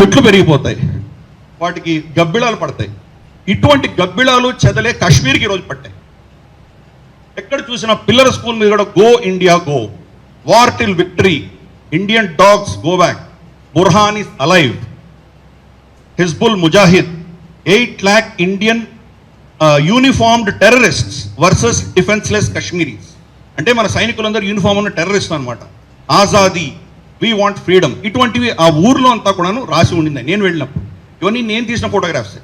చెట్లు పెరిగిపోతాయి. వాటికి గబ్బిళాలు పడతాయి. ఇటువంటి గబ్బిళాలు చెదలే కాశ్మీర్కి ఈరోజు పట్టాయి. ఎక్కడ చూసినా పిల్లల స్కూల్ మీద కూడా go India go. War till victory. Indian dogs go back. Burhan is alive. Hizbul Mujahid. Eight lakh Indian uniformed terrorists versus defenceless Kashmiris. అంటే మన సైనికులందరూ యూనిఫామ్ ఉన్న టెర్రరిస్ట్ అనమాట ఆజాదీ. వీ వాంట్ ఫ్రీడమ్ ఇటువంటివి ఆ ఊర్లో అంతా కూడాను రాసి ఉండింది. నేను వెళ్ళినప్పుడు. ఇవన్నీ నేను తీసిన ఫోటోగ్రాఫ్స్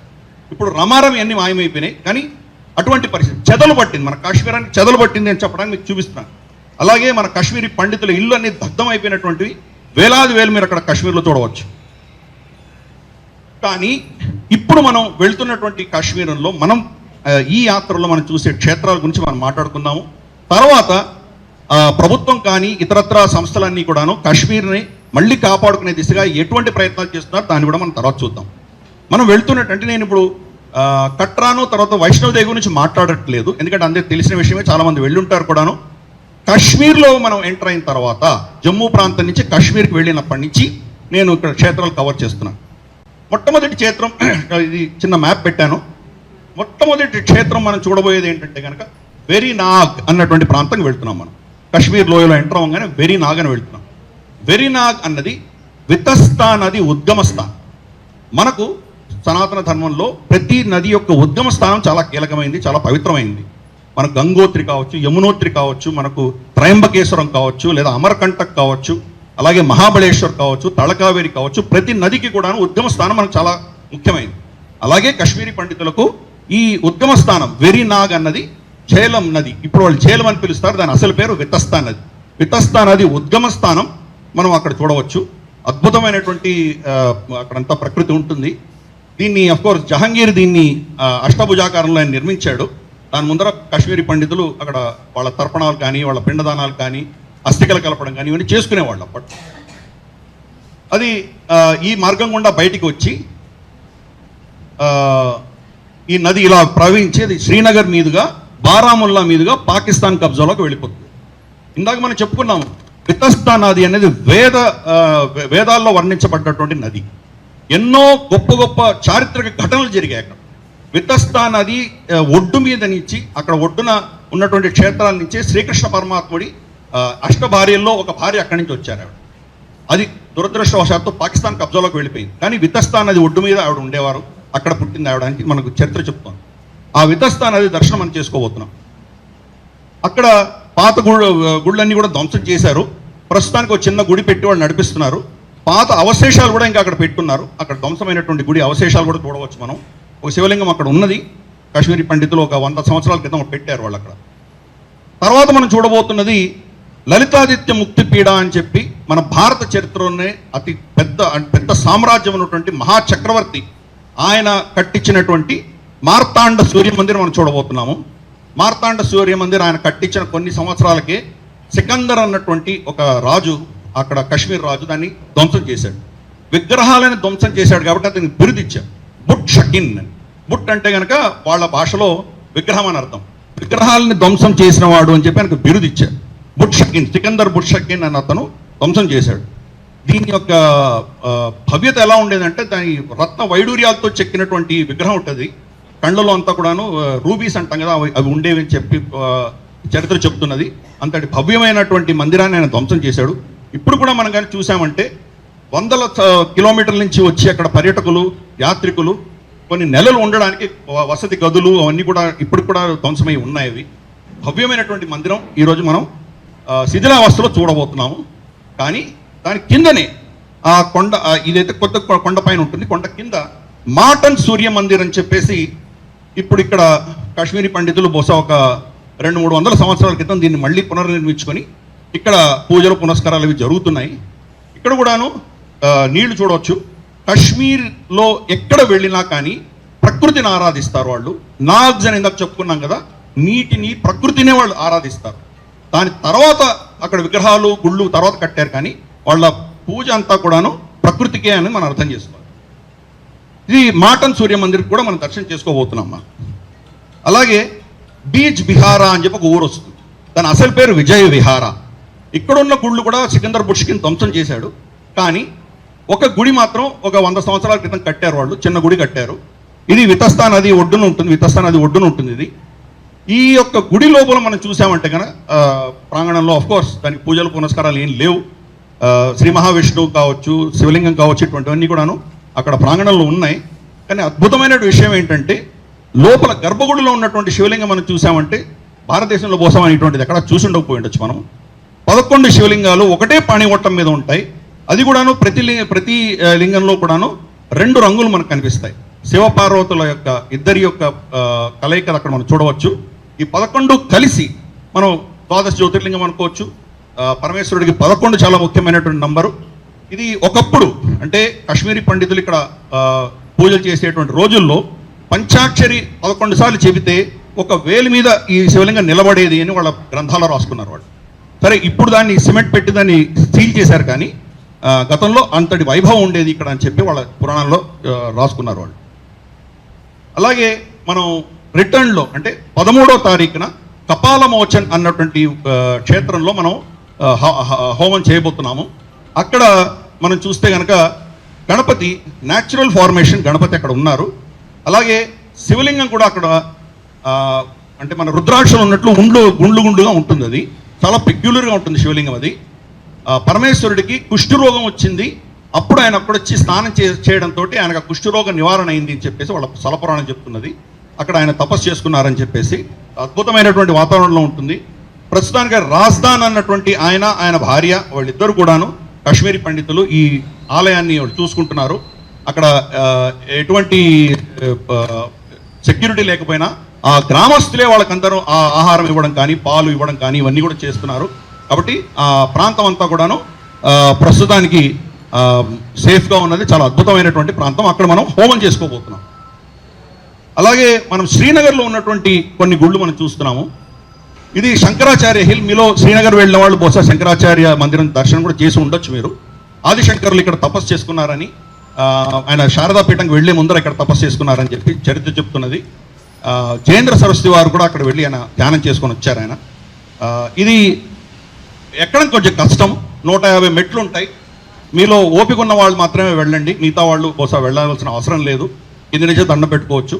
ఇప్పుడు రమారం ఇవన్నీ మాయమైపోయినాయి. కానీ అటువంటి పరిస్థితి చెదలు పట్టింది. మన కాశ్మీరానికి చెదలు పట్టింది అని చెప్పడానికి మీకు చూపిస్తున్నాను. అలాగే మన కాశ్మీరీ పండితుల ఇల్లు అన్ని దగ్ధం అయిపోయినటువంటివి వేలాది వేలు మీరు అక్కడ కాశ్మీర్లో చూడవచ్చు. కానీ ఇప్పుడు మనం వెళ్తున్నటువంటి కాశ్మీరంలో మనం ఈ యాత్రలో మనం చూసే క్షేత్రాల గురించి మనం మాట్లాడుకుందాము. తర్వాత ప్రభుత్వం కానీ ఇతరత్ర సంస్థలన్నీ కూడాను కాశ్మీర్ని మళ్ళీ కాపాడుకునే దిశగా ఎటువంటి ప్రయత్నాలు చేస్తున్నారు దాన్ని కూడా మనం తర్వాత చూద్దాం. మనం వెళ్తున్నట్టు నేను ఇప్పుడు కట్రాను తర్వాత వైష్ణవదేవి గురించి మాట్లాడట్లేదు. ఎందుకంటే అందరికి తెలిసిన విషయమే చాలామంది వెళ్ళుంటారు కూడాను. కాశ్మీర్లో మనం ఎంటర్ అయిన తర్వాత జమ్మూ ప్రాంతం నుంచి కాశ్మీర్కి వెళ్ళినప్పటి నుంచి నేను ఇక్కడ క్షేత్రాలు కవర్ చేస్తున్నాను మొట్టమొదటి క్షేత్రం ఇది చిన్న మ్యాప్ పెట్టాను. మొట్టమొదటి క్షేత్రం మనం చూడబోయేది ఏంటంటే కనుక వెరీ నాగ్ అన్నటువంటి ప్రాంతం వెళ్తున్నాం మనం. కాశ్మీర్ లోయలో ఎంటర్ అవ్వగానే వెరీ నాగ్ అని వెళ్తున్నాం. వెరీ నాగ్ అన్నది వితస్తా నది ఉద్గమ స్థానం. మనకు సనాతన ధర్మంలో ప్రతి నది యొక్క ఉద్గమ స్థానం చాలా కీలకమైంది చాలా పవిత్రమైంది. మనకు గంగోత్రి కావచ్చు యమునోత్రి కావచ్చు మనకు త్రయంబకేశ్వరం కావచ్చు లేదా అమరకంటక్ కావచ్చు అలాగే మహాబళేశ్వర్ కావచ్చు తళకావేరి కావచ్చు ప్రతి నదికి కూడాను ఉద్యమ స్థానం మనకు చాలా ముఖ్యమైనది అలాగే కశ్మీరీ పండితులకు ఈ ఉద్యమ స్థానం వెరీ నాగ్ అన్నది చేలం నది. ఇప్పుడు వాళ్ళు చేలం అని పిలుస్తారు. దాని అసలు పేరు వితస్తా నది. వితస్తా నది ఉద్గమ స్థానం. మనం అక్కడ చూడవచ్చు. అద్భుతమైనటువంటి అక్కడంతా ప్రకృతి ఉంటుంది. దీన్ని అఫ్కోర్స్ జహంగీర్ దీన్ని అష్టభుజాకారంలో ఆయన నిర్మించాడు. దాని ముందర కాశ్మీరీ పండితులు అక్కడ వాళ్ళ తర్పణాలు కానీ వాళ్ళ పిండదానాలు కానీ అస్థికలు కలపడం కానీ ఇవన్నీ చేసుకునేవాళ్ళు అప్పట్లో. అది ఈ మార్గం గుండా బయటికి వచ్చి ఈ నది ఇలా ప్రవహించి అది శ్రీనగర్ మీదుగా బారాముల్లా మీదుగా పాకిస్తాన్ కబ్జాలోకి వెళ్ళిపోతుంది. ఇందాక మనం చెప్పుకున్నాము వితస్తా నది అనేది వేద వే- వేదాల్లో వర్ణించబడ్డటువంటి నది. ఎన్నో గొప్ప గొప్ప చారిత్రక ఘటనలు జరిగాయి అక్కడ. వితస్తా నది ఒడ్డు మీద నుంచి అక్కడ ఒడ్డున ఉన్నటువంటి క్షేత్రాల నుంచి శ్రీకృష్ణ పరమాత్ముడి అష్ట భార్యల్లో ఒక భార్య అక్కడి నుంచి వచ్చారు ఆవిడ. అది దురదృష్టవశాత్తు పాకిస్తాన్ కబ్జాలోకి వెళ్ళిపోయింది. కానీ వితస్తా నది ఒడ్డు మీద ఆవిడ ఉండేవారు. అక్కడ పుట్టింది ఆవిడ అని మనకు చరిత్ర చెప్తాను ఆ వితస్తా నది దర్శనం మనం చేసుకోబోతున్నాం. అక్కడ పాత గుళ్ళు గుళ్ళన్నీ కూడా ధ్వంసం చేశారు. ప్రస్తుతానికి ఒక చిన్న గుడి పెట్టి వాళ్ళు నడిపిస్తున్నారు. పాత అవశేషాలు కూడా ఇంకా అక్కడ పెట్టున్నారు అక్కడ ధ్వంసమైనటువంటి గుడి అవశేషాలు కూడా చూడవచ్చు మనం. ఒక శివలింగం అక్కడ ఉన్నది. కాశ్మీరీ పండితులు ఒక వంద సంవత్సరాల క్రితం పెట్టారు వాళ్ళు అక్కడ. తర్వాత మనం చూడబోతున్నది లలితాదిత్య ముక్తి పీడ అని చెప్పి మన భారత చరిత్రలోనే అతి పెద్ద పెద్ద సామ్రాజ్యం ఉన్నటువంటి మహాచక్రవర్తి. ఆయన కట్టించినటువంటి మార్తాండ సూర్య మందిరం మనం చూడబోతున్నాము. మార్తాండ సూర్య మందిరం ఆయన కట్టించిన కొన్ని సంవత్సరాలకే సికందర్ అన్నటువంటి ఒక రాజు అక్కడ కాశ్మీర్ రాజు దాన్ని ధ్వంసం చేశాడు. విగ్రహాలను ధ్వంసం చేశాడు కాబట్టి అతనికి బిరుదిచ్చాడు బుట్ షకిన్ అని. బుట్ అంటే కనుక వాళ్ళ భాషలో విగ్రహం అని అర్థం. విగ్రహాలని ధ్వంసం చేసిన వాడు అని చెప్పి ఆయనకు బిరుదిచ్చాడు బుట్ షకిన్ సికందర్ బుట్ షకిన్ అని అతను ధ్వంసం చేశాడు. దీని యొక్క భవ్యత ఎలా ఉండేదంటే దాని రత్న వైడూర్యాలతో చెక్కినటువంటి విగ్రహం ఉంటుంది. కళ్ళలో అంతా కూడాను రూబీస్ అంటాం కదా అవి అవి ఉండేవి అని చెప్పి చరిత్ర చెప్తున్నది. అంతటి భవ్యమైనటువంటి మందిరాన్ని ఆయన ధ్వంసం చేశాడు. ఇప్పుడు కూడా మనం కానీ చూసామంటే వందల కిలోమీటర్ల నుంచి వచ్చి అక్కడ పర్యాటకులు యాత్రికులు కొన్ని నెలలు ఉండడానికి వసతి గదులు అవన్నీ కూడా ఇప్పుడు కూడా ధ్వంసమై ఉన్నాయి అవి. భవ్యమైనటువంటి మందిరం. ఈరోజు మనం శిథిలావస్థలో చూడబోతున్నాము. కానీ దాని కిందనే ఆ కొండ ఇదైతే కొత్త కొ- కొండ పైన ఉంటుంది. కొండ కింద మాటన్ సూర్య మందిర్ అని చెప్పేసి ఇప్పుడు ఇక్కడ కాశ్మీరీ పండితులు బహుశా ఒక రెండు మూడు వందల సంవత్సరాల క్రితం దీన్ని మళ్ళీ పునర్నిర్మించుకొని ఇక్కడ పూజలు పునస్కారాలు అవి జరుగుతున్నాయి. ఇక్కడ కూడాను నీళ్ళు చూడవచ్చు. కాశ్మీర్లో ఎక్కడ వెళ్ళినా కానీ ప్రకృతిని ఆరాధిస్తారు వాళ్ళు. నాగ్స్ అని ఇందాక చెప్పుకున్నాం కదా నీటిని ప్రకృతినే వాళ్ళు ఆరాధిస్తారు. దాని తర్వాత అక్కడ విగ్రహాలు గుళ్ళు తర్వాత కట్టారు కానీ వాళ్ళ పూజ అంతా కూడాను ప్రకృతికే అని మనం అర్థం చేసుకోవాలి. ఇది మాటన్ సూర్య మందిర్ కూడా మనం దర్శనం చేసుకోబోతున్నాం అలాగే బీచ్ బిహారా అని చెప్పి ఒక ఊరు వస్తుంది. దాని అసలు పేరు విజయ విహార. ఇక్కడ ఉన్న గుళ్ళు కూడా సికిందర్ బుష్కిన్ ధ్వంసం చేశాడు. కానీ ఒక గుడి మాత్రం ఒక వంద సంవత్సరాల క్రితం కట్టారు వాళ్ళు చిన్న గుడి కట్టారు. ఇది వితస్తా నది ఒడ్డున ఉంటుంది వితస్తా నది ఒడ్డున ఉంటుంది ఇది. ఈ యొక్క గుడి లోపల మనం చూసామంటే కనుక ప్రాంగణంలో కోర్స్ దానికి పూజలు పునస్కారాలు ఏం లేవు. శ్రీ మహావిష్ణువు కావచ్చు శివలింగం కావచ్చు ఇటువంటివన్నీ కూడాను అక్కడ ప్రాంగణంలో ఉన్నాయి. కానీ అద్భుతమైన విషయం ఏంటంటే లోపల గర్భగుడిలో ఉన్నటువంటి శివలింగం మనం చూసామంటే భారతదేశంలో బోసం అనేటువంటిది ఎక్కడ చూసి ఉండొచ్చు మనం. పదకొండు శివలింగాలు ఒకటే పాణివట్టం మీద ఉంటాయి. అది కూడాను ప్రతి ప్రతి లింగంలో కూడాను రెండు రంగులు మనకు కనిపిస్తాయి. శివపార్వతుల యొక్క ఇద్దరి యొక్క కలయిక కలయికలు అక్కడ మనం చూడవచ్చు. ఈ పదకొండు కలిసి మనం ద్వాదశ జ్యోతిర్లింగం అనుకోవచ్చు. పరమేశ్వరుడికి పదకొండు చాలా ముఖ్యమైనటువంటి నంబరు. ఇది ఒకప్పుడు అంటే కాశ్మీరీ పండితులు ఇక్కడ పూజలు చేసేటువంటి రోజుల్లో పంచాక్షరి పదకొండు సార్లు చెబితే ఒక వేలి మీద ఈ శివలింగం నిలబడేది అని వాళ్ళ గ్రంథాలు రాసుకున్నారు వాళ్ళు. సరే ఇప్పుడు దాన్ని సిమెంట్ పెట్టి దాన్ని సీల్ చేశారు కానీ గతంలో అంతటి వైభవం ఉండేది ఇక్కడ అని చెప్పి వాళ్ళ పురాణాల్లో రాసుకున్నారు వాళ్ళు. అలాగే మనం రిటర్న్లో అంటే పదమూడో తారీఖున కపాలమోచన్ అన్నటువంటి క్షేత్రంలో మనం హోమం చేయబోతున్నాము. అక్కడ మనం చూస్తే కనుక గణపతి న్యాచురల్ ఫార్మేషన్ గణపతి అక్కడ ఉన్నారు. అలాగే శివలింగం కూడా అక్కడ అంటే మన రుద్రాక్షలు ఉన్నట్లు ఉండ్లు గుండ్లు గుండుగా ఉంటుంది అది. చాలా పెగ్యులర్గా ఉంటుంది శివలింగం అది. పరమేశ్వరుడికి కుష్ఠరోగం వచ్చింది. అప్పుడు ఆయన అప్పుడొచ్చి స్నానం చే చేయడంతో ఆయనకు కుష్ఠరోగ నివారణ అయింది అని చెప్పేసి వాళ్ళ సలపురాణం చెప్తున్నది. అక్కడ ఆయన తపస్సు చేసుకున్నారని చెప్పేసి అద్భుతమైనటువంటి వాతావరణంలో ఉంటుంది. ప్రస్తుతానికి రాజధాన్ అన్నటువంటి ఆయన ఆయన భార్య వాళ్ళిద్దరు కూడాను కశ్మీరీ పండితులు ఈ ఆలయాన్ని చూసుకుంటున్నారు. అక్కడ ఎటువంటి సెక్యూరిటీ లేకపోయినా ఆ గ్రామస్తులే వాళ్ళకందరూ ఆ ఆహారం ఇవ్వడం కానీ పాలు ఇవ్వడం కానీ ఇవన్నీ కూడా చేస్తున్నారు. కాబట్టి ఆ ప్రాంతం అంతా కూడాను ప్రస్తుతానికి సేఫ్గా ఉన్నది. చాలా అద్భుతమైనటువంటి ప్రాంతం. అక్కడ మనం హోమం చేసుకోబోతున్నాం. అలాగే మనం శ్రీనగర్లో ఉన్నటువంటి కొన్ని గుళ్ళు మనం చూస్తున్నాము. ఇది శంకరాచార్య హిల్ మీలో శ్రీనగర్ వెళ్ళిన వాళ్ళు బహుశా శంకరాచార్య మందిరం దర్శనం కూడా చేసి ఉండొచ్చు మీరు. ఆదిశంకర్లు ఇక్కడ తపస్సు చేసుకున్నారని ఆయన శారదాపీఠంకి వెళ్ళే ముందర ఇక్కడ తపస్సు చేసుకున్నారని చెప్పి చరిత్ర చెప్తున్నది. జయేంద్ర సరస్వతి వారు కూడా అక్కడ వెళ్ళి ఆయన ధ్యానం చేసుకొని వచ్చారు ఆయన. ఇది ఎక్కడం కొంచెం కష్టం. నూట యాభై మెట్లు ఉంటాయి. మీలో ఓపిక ఉన్న వాళ్ళు మాత్రమే వెళ్ళండి. మిగతా వాళ్ళు బహుశా వెళ్ళాల్సిన అవసరం లేదు. ఇది నుంచే దండం పెట్టుకోవచ్చు.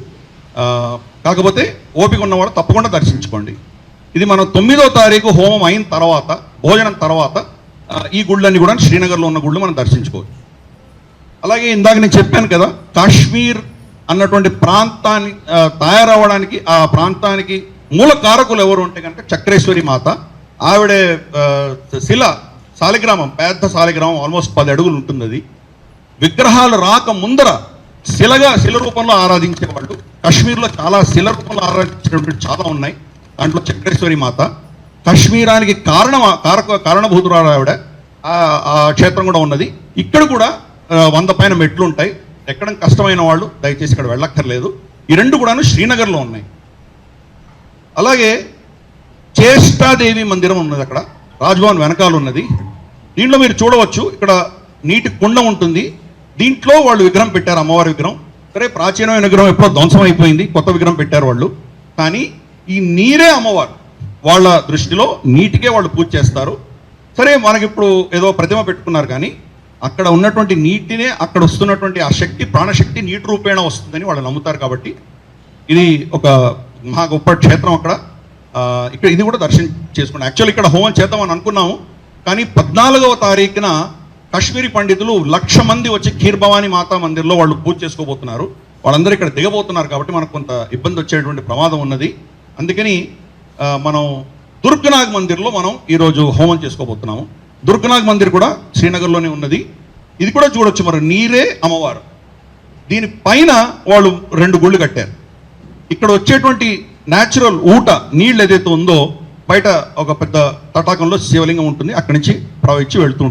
కాకపోతే ఓపిక ఉన్నవాళ్ళు తప్పకుండా దర్శించుకోండి. ఇది మనం తొమ్మిదో తారీఖు హోమం అయిన తర్వాత భోజనం తర్వాత ఈ గుళ్ళన్నీ కూడా శ్రీనగర్లో ఉన్న గుళ్ళు మనం దర్శించుకోవచ్చు. అలాగే ఇందాక నేను చెప్పాను కదా కాశ్మీర్ అన్నటువంటి ప్రాంతాన్ని తయారవ్వడానికి ఆ ప్రాంతానికి మూల కారకులు ఎవరు ఉంటే కనుక చక్రేశ్వరి మాత ఆవిడే శిల సాలిగ్రామం పెద్ద సాలిగ్రామం ఆల్మోస్ట్ పది అడుగులు ఉంటుంది అది విగ్రహాలు రాక ముందర శిలగా శిల రూపంలో ఆరాధించేవాళ్ళు. కాశ్మీర్లో చాలా శిల రూపంలో ఆరాధించినటువంటి చాలా ఉన్నాయి. దాంట్లో చక్రేశ్వరి మాత కాశ్మీరానికి కారణ కారక కారణభూతురాలు ఆవిడ ఆ- క్షేత్రం కూడా ఉన్నది. ఇక్కడ కూడా వంద పైన మెట్లు ఉంటాయి ఎక్కడం కష్టమైన వాళ్ళు దయచేసి ఇక్కడ వెళ్ళక్కర్లేదు. ఈ రెండు కూడాను శ్రీనగర్లో ఉన్నాయి. అలాగే చేష్టాదేవి మందిరం ఉన్నది అక్కడ. రాజ్భవన్ వెనకాల ఉన్నది. దీంట్లో మీరు చూడవచ్చు ఇక్కడ నీటి కుండ ఉంటుంది. దీంట్లో వాళ్ళు విగ్రహం పెట్టారు అమ్మవారి విగ్రహం. సరే ప్రాచీనమైన విగ్రహం ఎప్పుడో ధ్వంసం అయిపోయింది కొత్త విగ్రహం పెట్టారు వాళ్ళు. కానీ ఈ నీరే అమ్మవారు. వాళ్ళ దృష్టిలో నీటికే వాళ్ళు పూజ చేస్తారు. సరే మనకిప్పుడు ఏదో ప్రతిమ పెట్టుకున్నారు కానీ అక్కడ ఉన్నటువంటి నీటినే అక్కడ వస్తున్నటువంటి ఆ శక్తి ప్రాణశక్తి నీటి రూపేణ వస్తుందని వాళ్ళు నమ్ముతారు కాబట్టి ఇది ఒక మహా గొప్ప క్షేత్రం అక్కడ. ఇక్కడ ఇది కూడా దర్శనం చేసుకున్నాం. యాక్చువల్ ఇక్కడ హోమం చేద్దామని అనుకున్నాము. కానీ పద్నాలుగవ తారీఖున కాశ్మీరీ పండితులు లక్ష మంది వచ్చి కీర్భవాని మాతా మందిర్లో వాళ్ళు పూజ చేసుకోబోతున్నారు. వాళ్ళందరూ ఇక్కడ దిగబోతున్నారు కాబట్టి మనకు కొంత ఇబ్బంది వచ్చేటువంటి ప్రమాదం ఉన్నది. అందుకని మనం దుర్గనాగ్ మందిర్లో మనం ఈరోజు హోమం చేసుకోబోతున్నాము. దుర్గనాగ్ మందిర్ కూడా శ్రీనగర్లోనే ఉన్నది. ఇది కూడా చూడొచ్చు మరి నీరే అమ్మవారు. దీని పైన వాళ్ళు రెండు గుళ్ళు కట్టారు. ఇక్కడ వచ్చేటువంటి న్యాచురల్ ఊట నీళ్ళు ఏదైతే ఉందో బయట ఒక పెద్ద తటాకంలో శివలింగం ఉంటుంది అక్కడి నుంచి ప్రవహించి వెళ్తూ